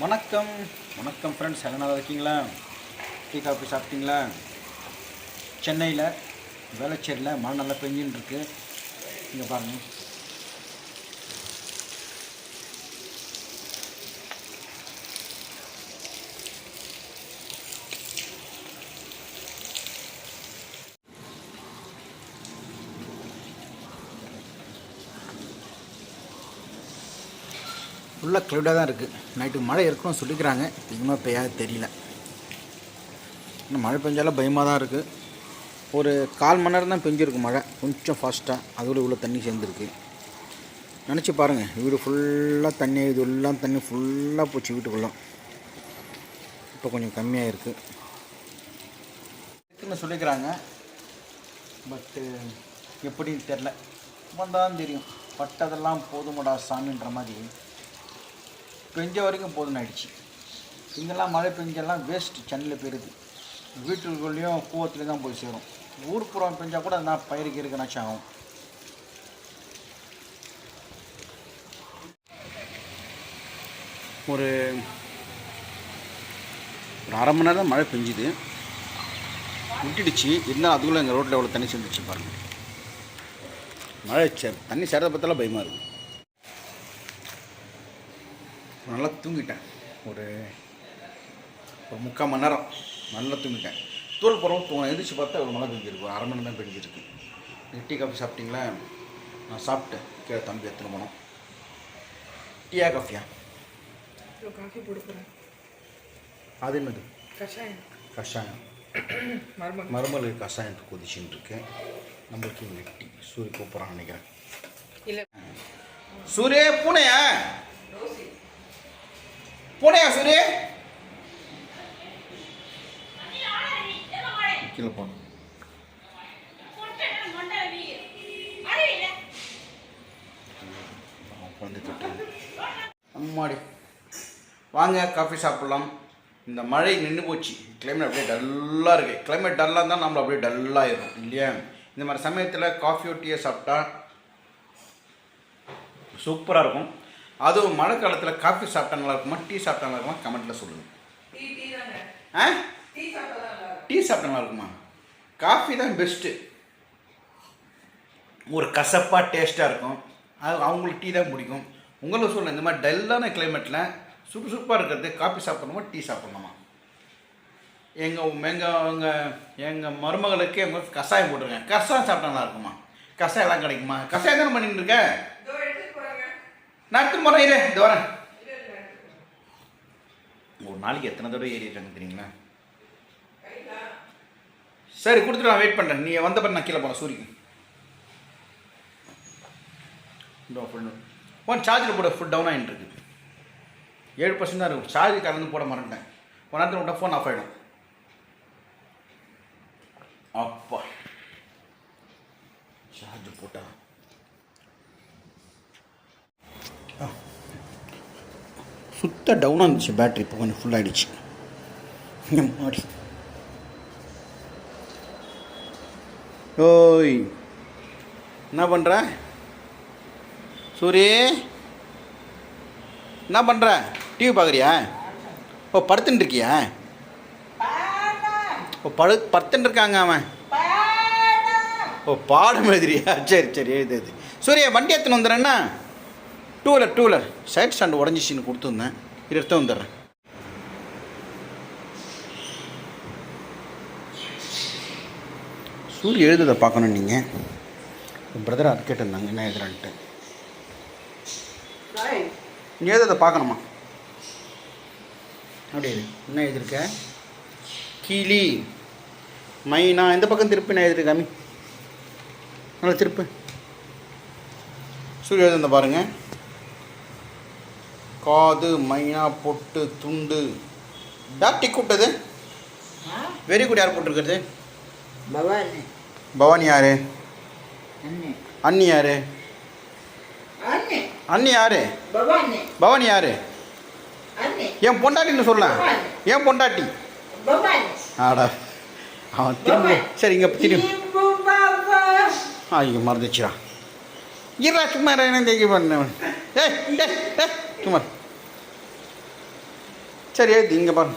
வணக்கம். வணக்கம் ஃப்ரெண்ட்ஸ் எல்லாம் நல்லா இருக்கீங்களா? டீ காஃபி சாப்பிட்டீங்களா? சென்னையில் வேளச்சேரியில் மழை நல்லா பெஞ்சின்னு இருக்குது இங்கே பாருங்கள் ஃபுல்லாக க்ளவுடாக தான் இருக்குது நைட்டு மழை இருக்கணும்னு சொல்லிக்கிறாங்க. இன்னும் பெய்யாது தெரியல. இன்னும் மழை பெஞ்சாலும் பயமாக தான் இருக்குது ஒரு கால் மணி நேரம் தான் பெஞ்சிருக்கு மழை. கொஞ்சம் ஃபாஸ்ட்டாக அதோட இவ்வளோ தண்ணி சேர்ந்துருக்கு. நினச்சி பாருங்கள் வீடு ஃபுல்லாக தண்ணி இது எல்லாம் தண்ணி ஃபுல்லாக போச்சு வீட்டுக்குள்ளே. இப்போ கொஞ்சம் கம்மியாக இருக்குது இருக்குன்னு சொல்லிக்கிறாங்க. பட்டு எப்படின்னு தெரில வந்தால் தெரியும். பட்டதெல்லாம் போதுமடா சாமின்ற மாதிரி. பெஞ்ச வரைக்கும் போதுன்னு ஆயிடுச்சு இங்கெல்லாம் மழை பெஞ்செல்லாம் வேஸ்ட் சென்னையில் போயிடுது. வீட்டுக்குள்ளேயும் கூவத்துலேயும் தான் போய் சேரும். ஊர் புறம் பெஞ்சால் கூட அதனால் பயிருக்கு இருக்குனாச்சும் ஆகும். ஒரு ஒரு அரை மணி நேரம் மழை பெஞ்சுது. விட்டுடுச்சு. இருந்தால் அதுக்குள்ளே எங்கள் ரோட்டில் எவ்வளோ தண்ணி சேர்ந்துச்சு பாருங்கள் மழை சே தண்ணி சேரதை பார்த்தாலும் பயமாக இருக்குது நல்லா தூங்கிட்டேன். ஒரு ஒரு முக்கால் மணி நேரம் நல்லா தூங்கிட்டேன். தூள் போகிறோம் தூங்க எந்திரிச்சு பார்த்தா ஒரு மழை பெஞ்சிருக்கு. அரை மணி நேரம் தான் பெஞ்சிருக்கு டீ காஃபி சாப்பிட்டீங்களா? நான் சாப்பிட்டேன். கீழே தம்பி எடுத்துன்னு போனோம் டீயா காஃபியா? காஃபி போடுக்கிறேன் அது என்னது? கஷாயம். கஷாயம். மருமகன் மருமலை கஷாயத்தை கொதிச்சுன்னு இருக்கேன் நம்மளுக்கு இங்கே டீ. சூரிய கூப்பிட்றான்னு நினைக்கிறேன். இல்லை. சூரிய பூனையா? பூனையா சூரிய? கீழே தொட்டு அம்மாடி. வாங்க காஃபி சாப்பிட்லாம். இந்த மழை நின்று போச்சு. கிளைமேட் அப்படியே டல்லாக இருக்குது கிளைமேட் டல்லாக இருந்தால் நம்மள அப்படியே டல்லாகிடும் இல்லையா? இந்த மாதிரி சமயத்தில் காஃபியோ டீயை சாப்பிட்டா சூப்பராக இருக்கும். அதுவும் மழை காலத்தில் காஃபி சாப்பிட்டா நல்லா இருக்குமா? டீ சாப்பிட்டா நல்லா இருக்குமா? கமெண்ட்டில் சொல்லுங்கள் ஆ? டீ சாப்பிட்டா நல்லா இருக்குமா. காஃபி தான் பெஸ்ட்டு ஒரு கசப்பாக டேஸ்ட்டாக இருக்கும். அது அவங்களுக்கு டீ தான் பிடிக்கும். உங்களுக்கு சொல்ல இந்த மாதிரி டல்லான கிளைமேட்டில் சுறுசுறுப்பாக இருக்கிறது காஃபி சாப்பிடணுமா டீ சாப்பிடணுமா? எங்கள் எங்கள் எங்கள் எங்கள் மருமகளுக்கு எங்கள் கஷாயம் போட்டிருக்கேன். கஷாயம் சாப்பிட்டா நல்லா இருக்குமா? கஷாயம் எல்லாம் கிடைக்குமா? கஷாயம் தானே பண்ணிட்டு இருக்க? நான் எடுத்துன்னு போகிறேன் இரு இந்த வரேன் ஒரு நாளைக்கு எத்தனை தடவை ஏறிட்டாங்க தெரியுங்களா? சரி கொடுத்துட்டு நான் வெயிட் பண்ணுறேன் நீ வந்த பிறகு நான் கீழே இதோ ஃபுல் ஃபோன் சார்ஜில் போட ஃபுல் டவுன் ஆகிட்டு இருக்கு. ஏழு பர்சன்ட் தான் இருக்கும். சார்ஜ் கலந்து போட மறந்துட்டேன் ஒரு நேரத்தில் விட்டால் ஃபோன் ஆஃப் ஆகிடும் அப்பா. சார்ஜ் போட்டா சுத்த டவுனாக இருந்துச்சு பேட்ரி இப்போ கொஞ்சம் ஃபுல் ஆகிடுச்சு மாடி ஓய் என்ன பண்ணுற சூரி என்ன பண்ணுற டிவி பார்க்குறியா? ஓ படுத்துட்டு இருக்கியா? ஓ படு படுத்துட்டு இருக்காங்க அவன். ஓ பாடம் எழுதுறியா? சரி சரி எழுது எழுது. சூரிய வண்டி எடுத்துன்னு வந்துடுறேன்னா two wheeler two wheeler side stand உடஞ்சிச்சின்னு கொடுத்துருந்தேன். இது எடுத்து வந்துடுறேன். சூரிய எழுதுதை பார்க்கணும் நீங்கள் என் பிரதர் அது கேட்டிருந்தாங்க என்ன எழுதுறான்ட்டு. நீ எழுதுதை பார்க்கணுமா? அப்படியே என்ன எழுதியிருக்க கிளி மைனா. இந்த பக்கம் திருப்பி நான் எழுதிருக்காமி நல்லா திருப்பு. சூரிய எழுதுந்த பாருங்கள் காது மைனா பொட்டு துண்டு. டாக்டி கூப்பிட்டது? வெரி குட் யார் போட்டிருக்கிறது? பவானி. பவானி யாரு? அண்ணே. யாரு? அண்ணே. யாரு? பவானி. யாரு? என் பொண்டாட்டின்னு சொல்லலாம் ஏன் பொண்டாட்டி. ஆடா. அவன் திரும்ப சரி இங்கே திரும்பி. இங்கே மறந்துச்சுடா இருடா சும்மா இரு, என்ன பண்ண. ஏய். ஏய் சும்மா சரி ஏது இங்கே பாருங்க.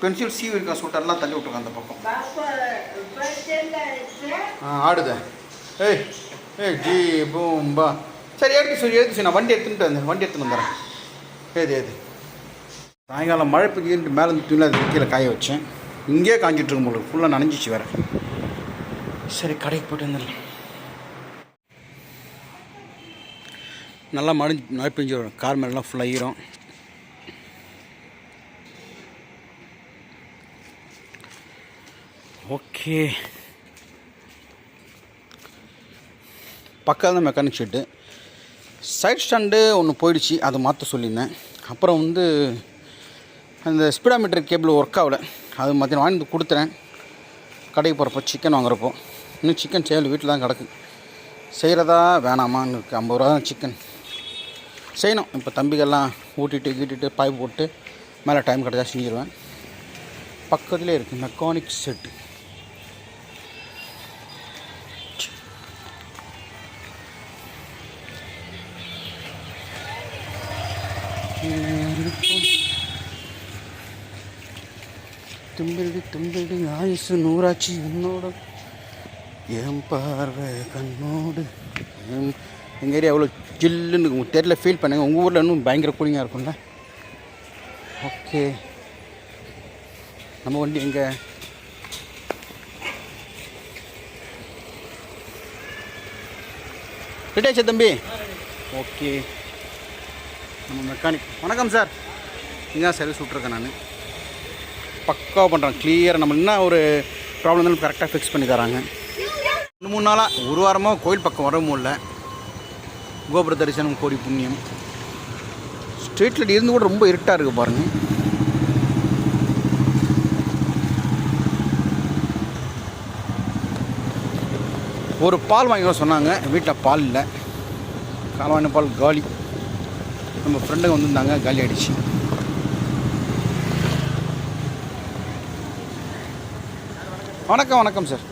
பென்சில் சீவி இருக்கா சூட்டர்லாம் தள்ளி விட்ருக்கோம் அந்த பக்கம். ஆ ஆடுத. ஏய் ஏய் ஜி பூம்பா சரி எடுத்து சொல்லி எடுத்து சொல்லி நான் வண்டி எடுத்துகிட்டு வந்தேன் வண்டி எடுத்துன்னு வந்துடுறேன். ஏது ஏது? சாயங்காலம் மழை பெய்யுன்ட்டு மேலே இருந்து துணியில் அது கீழே காய வச்சேன். இங்கேயே காஞ்சிட்ருக்கும் போல ஃபுல்லாக நனைஞ்சிச்சு வேறு. சரி கடைக்கு போயிட்டு வந்துடலாம். நல்லா மழை மழை பெஞ்சு வரும். கார் மேலாம் ஃபுல்லாக ஈரம் ஓகே. பக்கம் தான் மெக்கானிக் ஷெட்டு சைட் ஸ்டாண்டு ஒன்று போயிடுச்சு அதை மாற்ற சொல்லியிருந்தேன். அப்புறம் வந்து அந்த ஸ்பீடாமீட்டர் கேபிள் ஒர்க் ஆகலை. அது மத்தியம் வாங்கி வந்து கொடுத்துறேன். கடைக்கு போகிறப்போ சிக்கன் வாங்குறப்போ. இன்னும் சிக்கன் செய்யல வீட்டில் தான் கிடக்கு. செய்கிறதா வேணாமான்னு இருக்குது ஐம்பது ரூபா தான் சிக்கன் செய்யணும். இப்போ தம்பிகள்லாம் ஊட்டிட்டு கீட்டிட்டு பாய் போட்டு மேலே டைம் கிடச்சா செஞ்சிருவேன். பக்கத்துலேயே இருக்குது மெக்கானிக் செட்டு தும்பிடி தும்பிடி ஆயுசு நூறாட்சி உன்னோட என் பார்வை கண்ணோடு. என் எங்கள் ஏரியா எவ்வளோ ஜில்லுன்னு இருக்கும். தெரியல ஃபீல் பண்ணுங்கள் உங்கள் ஊரில் இன்னும் பயங்கர கூலிங்காக இருக்கும்ல? ஓகே நம்ம வண்டி எங்கே? ரிட்டேஷா தம்பி? ஓகே நம்ம மெக்கானிக் வணக்கம் சார் இங்கே சர்வீஸ் விட்ருக்கேன் நான். பக்காவாக பண்ணுறேன் கிளியராக நம்ம என்ன ஒரு ப்ராப்ளம் இருந்தாலும் கரெக்டாக ஃபிக்ஸ் பண்ணி தராங்க. ரெண்டு மூணு நாளாக ஒரு வாரமாக கோயில் பக்கம் வரவும் இல்லை. கோபுர தரிசனம் கோடி புண்ணியம். ஸ்ட்ரீட் லைட் இருந்து கூட ரொம்ப இருட்டாக இருக்குது பாருங்கள் ஒரு பால் வாங்க சொன்னாங்க. வீட்டில் பால் இல்லை. காலவான பால் காலி. நம்ம ஃப்ரெண்டுங்க வந்திருந்தாங்க காலி ஆயிடுச்சு. வணக்கம் வணக்கம் sir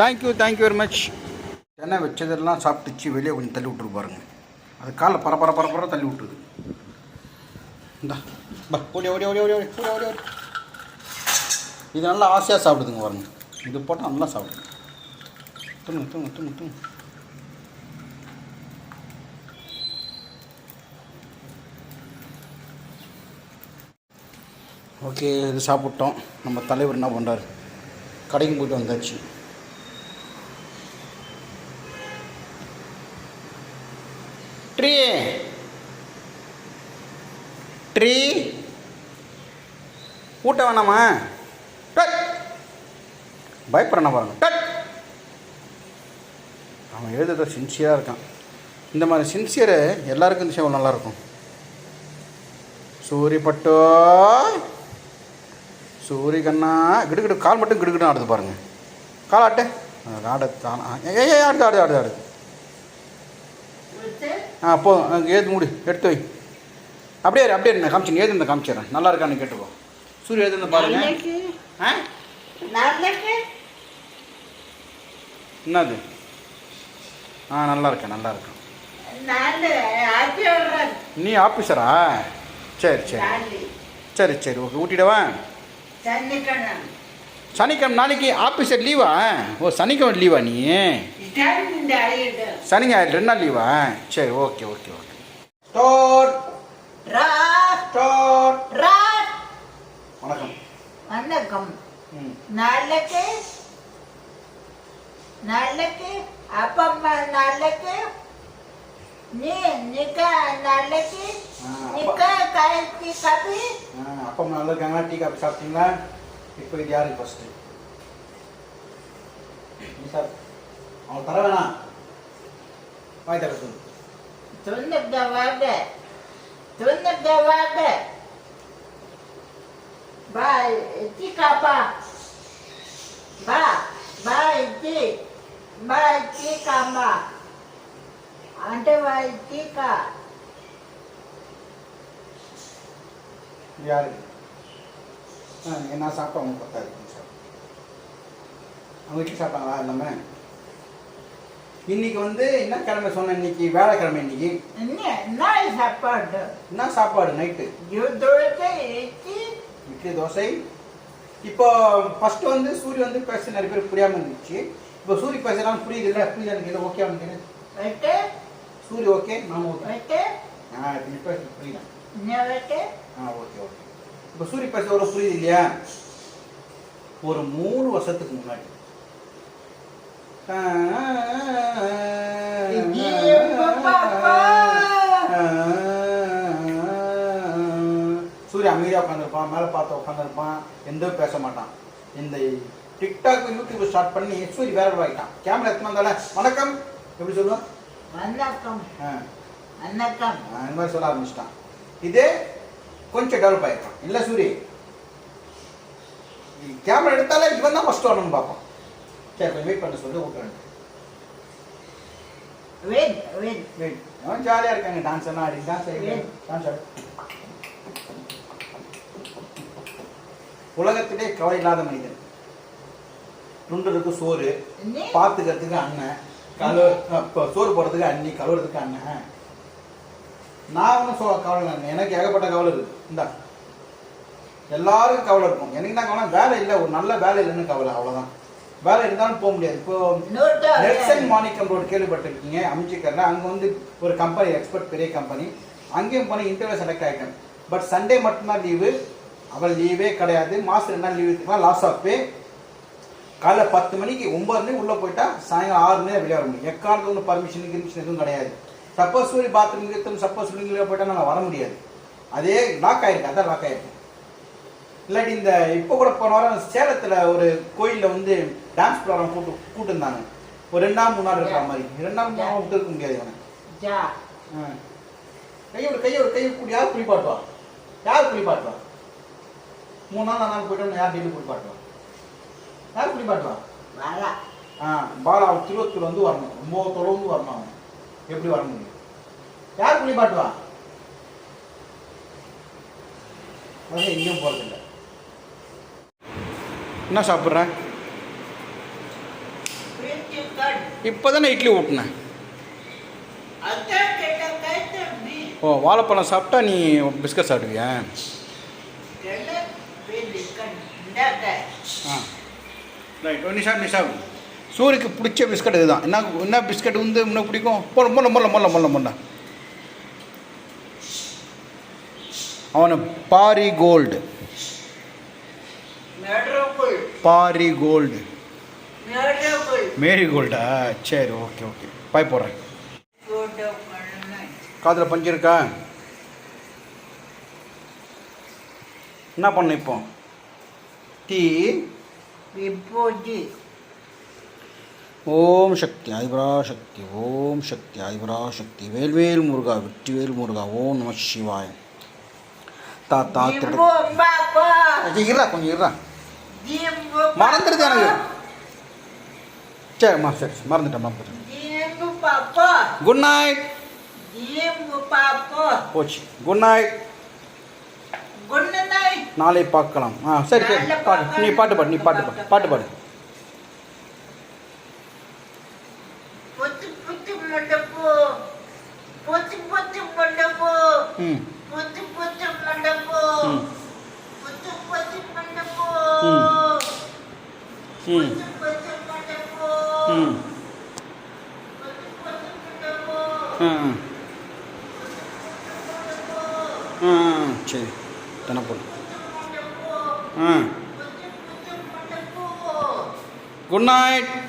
thank you thank you very much தென்னை வச்சதெல்லாம் சாப்பிட்டுச்சு வெளியே கொஞ்சம் தள்ளி விட்டுரு பாருங்க. அது காலில் பர பர பர தள்ளி விட்டுருது இந்தா பா ஓடி ஓடி ஓடி ஓடி ஓடி ஓடி ஓடி ஓடி. இது நல்லா ஆசையாக சாப்பிடுதுங்க பாருங்க. இது போட்டால் நல்லா சாப்பிடுங்க தூங்க தூங்க தூங்க தூங்க ஓகே இது சாப்பிட்டோம். நம்ம தலைவர் என்ன பண்ணுறாரு கடைக்கு போயிட்டு வந்தாச்சு. ட்ரீ ட்ரீ ஊட்ட வேணாமா? டட். பயப்படுறேன்னா பாருங்க. டட். அவன் எழுதுறத சின்சியராக இருக்கான். இந்த மாதிரி சின்சியரு எல்லாருக்கும் இந்த சேவல் நல்லாயிருக்கும். சூரியப்பட்டோ சூரியகண்ணா கிடுகிடு கால் மட்டும் கிடுகிடு ஆடுது பாருங்கள் கால் ஆட்டு. ஆடு ஆடு ஆடு ஆடு ஆடு. ஆ போதும். அங்கே ஏது மூடு. எடுத்து வை. அப்படியே அப்படியே நான் காமிச்சு ஏது காமிச்சிடுறேன். நல்லா இருக்கான்னு கேட்டுக்கோ. சூரிய ஏது பாருங்க. என்னது? ஆ நல்லா இருக்கேன் நல்லா இருக்கேன் நீ ஆஃபீஸரா சரி சரி. சரி சரி. ஓகே ஊட்டிடவா? சனிக்கிழமை. நாளைக்கு ஆஃபீஸர் லீவா? ஓ சனிக்கிழமை லீவா நீ? ஐடு சனிங்க ரெண்டு நாள் லீவா சரி ஓகே ஓகே ஓகே ஸ்டோர் ரா ஸ்டோர் ரா வணக்கம். வணக்கம். நாளைக்கு நாளைக்கு அப்பா அம்மா நாளைக்கு நீ நிக்க நாளைக்கு நிக்க கழிச்சு கபி. ஆ, அப்பா அம்மா நல்லா இருக்காங்களா? டீ காஃபி சாப்பிட்டீங்களா? இப்போ இது யாருக்கு ஃபஸ்ட்டு நீ சார் அவன் தர வேணாம் வாய் தர சொல்லு சொன்னத வாங்க சொன்னத வாங்க பா இச்சி காப்பா பா பா இச்சி பா இச்சி காமா అంటే వాళ్ళకి కా ಯಾರಿಗೆ ಹಾಂ ಏನು ಸಾಕು ಅವ್ನು ಗೊತ್ತಾಗುತ್ತೆ ಸರ್ ಅವನಿಗೆ ಸಾಕು ಅಲ್ಲಮ್ಮ இன்னைக்கு வந்து என்ன கிழமை சொன்னேன் இன்னைக்கு? வேலைக்கிழமை இன்னைக்கு. என்ன? சாப்பாடு? என்ன சாப்பாடு நைட்டு? இட்லி தோசை இப்போ ஃபர்ஸ்ட் வந்து சூரிய வந்து பேச நிறைய பேர் புரியாம இருந்துச்சு. இப்போ சூரிய பேசுறாங்க புரியுது இல்லை புரியுது எனக்கு இது ஓகே வெட்டு சூரிய ஓகே நாம ஓகே ஆ இப்போ புரியுதா? ஆ ஓகே ஓகே இப்போ சூரிய பேச ஒரு புரியுது இல்லையா? ஒரு மூணு வருஷத்துக்கு முன்னாடி. சூரிய அமைதியாக உட்காந்துருப்பான் மேலே பார்த்து உட்காந்துருப்பான் எந்த பேச மாட்டான். இந்த டிக்டாக் யூடியூப் ஸ்டார்ட் பண்ணி சூரிய வேற ஆகிட்டான் கேமரா எத்தனை வந்தால வணக்கம். எப்படி சொல்லுவான் வணக்கம். வணக்கம். இந்த மாதிரி சொல்ல ஆரம்பிச்சிட்டான். இதே கொஞ்சம் டெவலப் ஆயிருக்கான் இல்லை சூரி கேமரா எடுத்தாலே இவன் தான் ஃபர்ஸ்ட் வரணும்னு பார்ப்பான். சரி வெயிட் பண்ண சொல்லி விட்டுறேன் வெட் வெட் வெயிட் அவன் ஜாலியாக இருக்காங்க டான்ஸ் எல்லாம் ஆடி டான்ஸ்? டான்ஸ் ஆடி. உலகத்திலே கவலை இல்லாத மனிதன். துண்டுறதுக்கு சோறு பார்த்துக்கிறதுக்கு அண்ணன் இப்போ சோறு போடுறதுக்கு அண்ணி கழுவுறதுக்கு அண்ணன். நான் ஒன்றும் சோ கவலை எனக்கு ஏகப்பட்ட கவலை இருக்கு. இந்தா. எல்லாருக்கும் கவலை இருக்கும். எனக்கு என்ன கவலை வேலை இல்லை ஒரு நல்ல வேலை இல்லைன்னு கவலை அவ்வளோதான் வேலை இருந்தாலும் போக முடியாது. இப்போ நெல்சன் மாணிக்கம் ரோடு கேள்விப்பட்டிருக்கீங்க. அமைச்சிக்கரில் அங்கே வந்து ஒரு கம்பெனி எக்ஸ்பர்ட் பெரிய கம்பெனி அங்கேயும் போன இன்டர்வியூ செலக்ட் ஆகிட்டேன் பட் சண்டே மட்டும்தான் லீவு அவள் லீவே கிடையாது. மாதம் ரெண்டு நாள் லீவ் எடுத்துக்கலாம் லாஸ் ஆஃப் பே காலைல பத்து மணிக்கு ஒன்பது மணிக்கு உள்ளே போயிட்டா சாயங்காலம் ஆறு மணி வெளியே வர முடியும். எக்காரணத்துக்கு ஒன்றும் பர்மிஷன் கிர்மிஷன் எதுவும் கிடையாது. சப்போஸ் சூரிய பாத்ரூம் கிருத்தம் சப்போஸ் உள்ளே போயிட்டா நான் வர முடியாது. அதே லாக் ஆயிருக்கு. அதான் லாக் ஆயிருக்கு. இல்லாட்டி இந்த இப்போ கூட போன வாரம் சேலத்தில் ஒரு கோயிலில் வந்து டான்ஸ் ப்ரோக்ராம் கூட்டு கூட்டிருந்தாங்க. ஒரு ரெண்டாம் மூணு நாள் இருக்கிற மாதிரி. ரெண்டாம் மூணு நாள் விட்டு இருக்க முடியாது இவனை. கையோட கையோட கையை கூடி யார் குளிப்பாட்டுவா யார் குளிப்பாட்டுவா மூணு நாள் நாலு நாள் போயிட்டு யார் டெய்லி குளிப்பாட்டுவா யார் குளிப்பாட்டுவா வாலா ஆ பாலா திருவத்தூர் வந்து வரணும். ரொம்ப தொலைவு வரணும் அவன். எப்படி வர முடியும்? யார் குளிப்பாட்டுவா எங்கேயும் போகிறதில்ல என்ன சாப்பிட்றேன் பிரிச்சு கட் இப்போ தானே இட்லி ஊட்டினேன் ஓ வாழைப்பழம் சாப்பிட்டா நீ பிஸ்கட் சாப்பிடுவியா? ஆ. ரைட் நீ சாப்பிடு நீ சாப்பிடு சூரியக்கு பிடிச்ச பிஸ்கட் இதுதான். என்ன என்ன பிஸ்கட் வந்து இன்னும் பிடிக்கும்? போல முல்ல முல்ல முல்ல முல்ல முல்ல அவனை பாரி கோல்டு பாரி கோல்டு மேரி கோல்டா? சரி ஓகே ஓகே. பாய் போடுறேன் காதில் பஞ்சு இருக்கா? என்ன பண்ண இப்போ? டீ? ஓம் சக்தி ஆதிபரா சக்தி ஓம் சக்தி ஆதிபரா சக்தி. வேல்வேல் முருகா வெற்றிவேல் முருகா ஓம் நம சிவாய. தாத்தா கொஞ்சம் இருறா மறந்துடுது எனக்கு. சரி சரி, மறந்துட்டேன் மறந்துட்டேன். குட் நைட் போச்சு. குட் நைட் நாளை பார்க்கலாம். ஆ சரி சரி. நாளை பாடு. பார்க்கலாம். நீ பாட்டு பாடு நீ பாட்டு பாடு பாட்டு பாடு. ம். ம். ம். ம் புத்து புத்து மண்டபு ம் புத்து புத்து மண்டபு ஆ ஆ ஆ சரி தானே போடு. ஆ. Good night